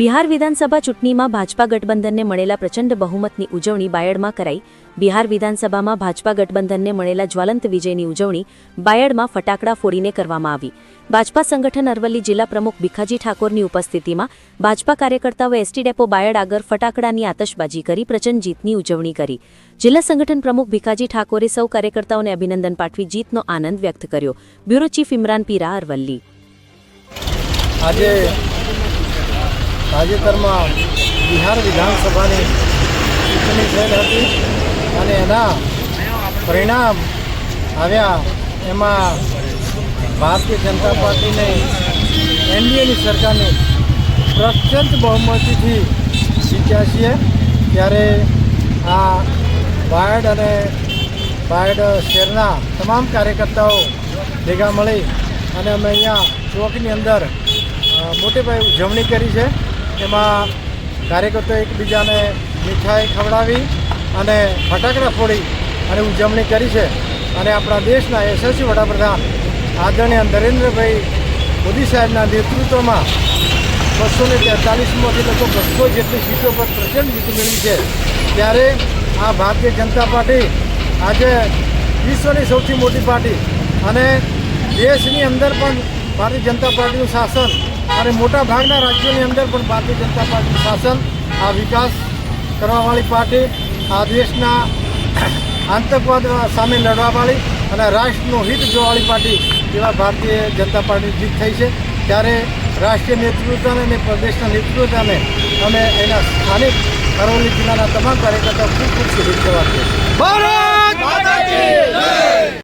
બિહાર વિધાનસભા ચૂંટણીમાં ભાજપા ગઠબંધનને મળેલા પ્રચંડ બહુમતની ઉજવણી બાયડમાં કરાઈ. બિહાર વિધાનસભામાં ભાજપા ગઠબંધનને મળેલા જ્વલંત વિજયની ઉજવણી બાયડમાં ફટાકડા ફોડીને કરવામાં આવી. ભાજપા સંગઠન અરવલ્લી જિલ્લા પ્રમુખ ભીખાજી ઠાકોરની ઉપસ્થિતિમાં ભાજપા કાર્યકર્તાઓએ એસટી ડેપો બાયડ આગળ ફટાકડાની આતશબાજી કરી પ્રચંડ જીતની ઉજવણી કરી. જિલ્લા સંગઠન પ્રમુખ ભીખાજી ઠાકોરે સૌ કાર્યકર્તાઓને અભિનંદન પાઠવી જીતનો આનંદ વ્યક્ત કર્યો. Bureau chief Imran Peera, Aravalli. આજે તાજેતરમાં બિહાર વિધાનસભાની ચૂંટણી થયેલ હતી અને એના પરિણામ આવ્યા. એમાં ભારતીય જનતા પાર્ટીને એનડીએની સરકારને પ્રચંડ બહુમતીથી જીત્યા છીએ. ત્યારે આ બાયડ અને બાયડ શહેરના તમામ કાર્યકર્તાઓ ભેગા મળી અને અમે અહીંયા ચોકની અંદર મોટેભાઈ ઉજવણી કરી છે. એમાં કાર્યકર્તાઓ એકબીજાને મીઠાઈ ખવડાવી અને ફટાકડા ફોડી અને ઉજવણી કરી છે. અને આપણા દેશના યશસ્વી વડાપ્રધાન આદરણીય નરેન્દ્રભાઈ મોદી સાહેબના નેતૃત્વમાં બસો ને તેતાલીસમાંથી લગભગ બસો જેટલી સીટો પર પ્રચંડ જીત મેળવી છે. ત્યારે આ ભારતીય જનતા પાર્ટી આજે વિશ્વની સૌથી મોટી પાર્ટી અને દેશની અંદર પણ ભારતીય જનતા પાર્ટીનું શાસન અને મોટા ભાગના રાજ્યોની અંદર પણ ભારતીય જનતા પાર્ટી શાસન, આ વિકાસ કરવાવાળી પાર્ટી, આ દેશના આતંકવાદ સામે લડવાવાળી અને રાષ્ટ્રનું હિત જોવાવાળી પાર્ટી એવા ભારતીય જનતા પાર્ટી જીત થઈ છે. ત્યારે રાષ્ટ્રીય નેતૃત્વને અને પ્રદેશના નેતૃત્વને અમે એના સ્થાનિક અરવલ્લી જિલ્લાના તમામ કાર્યકર્તાઓ ખૂબ ખૂબ શુભેચ્છા આપીએ છીએ.